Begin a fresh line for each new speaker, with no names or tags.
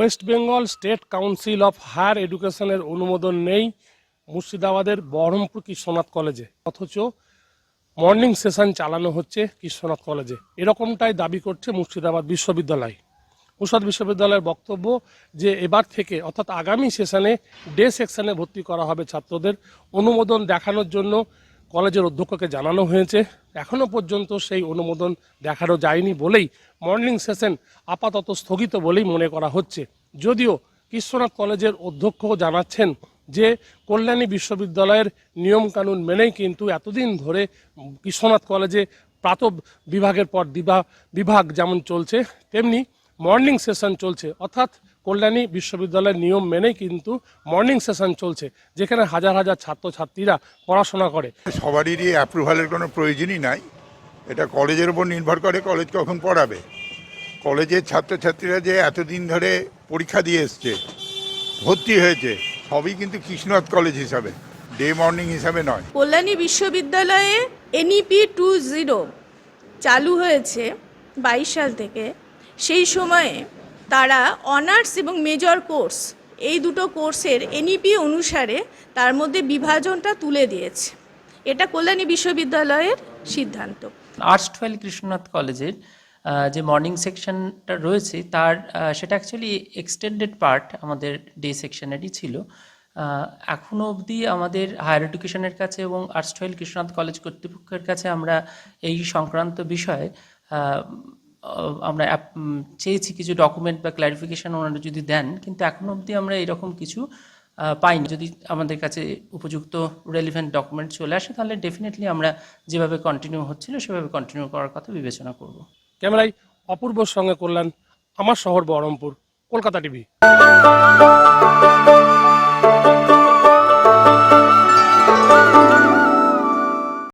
West Bengal state council of higher এডুকেশনের অনুমোদন নেই মুর্শিদাবাদের বহরমপুর কৃষ্ণনাথ কলেজে। অথচ মর্নিং সেশন চালানো হচ্ছে কৃষ্ণনাথ কলেজে। এরকমটাই দাবি করছে মুর্শিদাবাদ বিশ্ববিদ্যালয়। মুর্শিদাবাদ বিশ্ববিদ্যালয়ের বক্তব্য যে এবার থেকে, অর্থাৎ আগামী সেশনে ডে সেকশনে ভর্তি করা হবে ছাত্রদের অনুমোদন দেখানোর জন্য কলেজের অধ্যক্ষকে জানানো হয়েছে। এখনও পর্যন্ত সেই অনুমোদন দেখানো যায়নি বলেই মর্নিং সেশন আপাতত স্থগিত বলেই মনে করা হচ্ছে। যদিও কৃষ্ণনাথ কলেজের অধ্যক্ষ জানাচ্ছেন যে কল্যাণী বিশ্ববিদ্যালয়ের নিয়মকানুন মেনেই কিন্তু এতদিন ধরে কৃষ্ণনাথ কলেজে প্রাত বিভাগের পর দিবা বিভাগ যেমন চলছে, তেমনি মর্নিং সেশন চলছে। অর্থাৎ কল্যাণী বিশ্ববিদ্যালয়ের নিয়ম মেনেই কিন্তু মর্নিং সেশন চলছে যেখানে হাজার হাজার ছাত্রছাত্রীরা পড়াশোনা করে।
সবারই অ্যাপ্রুভালের কোনো প্রয়োজনই নাই। এটা কলেজের উপর নির্ভর করে কলেজ কখন পড়াবে। কলেজের ছাত্রছাত্রীরা যে এতদিন ধরে পরীক্ষা দিয়ে এসছে ভর্তি হয়েছে সবই কিন্তু কৃষ্ণনাথ কলেজ হিসাবে ডে মর্নিং হিসাবে নয়।
কল্যাণী বিশ্ববিদ্যালয়ে এনইপি টু জিরো চালু হয়েছে বাইশ সাল থেকে। সেই সময়ে তারা অনার্স এবং মেজর কোর্স এই দুটো কোর্সের এনইপি অনুসারে তার মধ্যে বিভাজনটা তুলে দিয়েছে। এটা কল্যাণী বিশ্ববিদ্যালয়ের সিদ্ধান্ত।
আর্টস টুয়েলভ কৃষ্ণনাথ কলেজের যে মর্নিং সেকশনটা রয়েছে তার সেটা অ্যাকচুয়ালি এক্সটেন্ডেড পার্ট আমাদের ডে সেকশনেরই ছিল। আহ, এখনও অবধি আমাদের হায়ার এডুকেশনের কাছে এবং আর্টস টুয়েলভ কৃষ্ণনাথ কলেজ কর্তৃপক্ষের কাছে আমরা এই সংক্রান্ত বিষয়ে আমরা চেয়েছি কিছু ডকুমেন্ট বা ক্ল্যারিফিকেশন ওনারা যদি দেন, কিন্তু এখনও অবধি আমরা এরকম কিছু পাইনি। যদি আমাদের কাছে উপযুক্ত রেলিভেন্ট ডকুমেন্ট চলে আসে, তাহলে ডেফিনেটলি আমরা যেভাবে কন্টিনিউ হচ্ছিল, সেভাবে কন্টিনিউ করার কথা বিবেচনা করব।
ক্যামেরায় অপূর্বর সঙ্গে করলেন আমার শহর বহরমপুর, কলকাতা টিভি।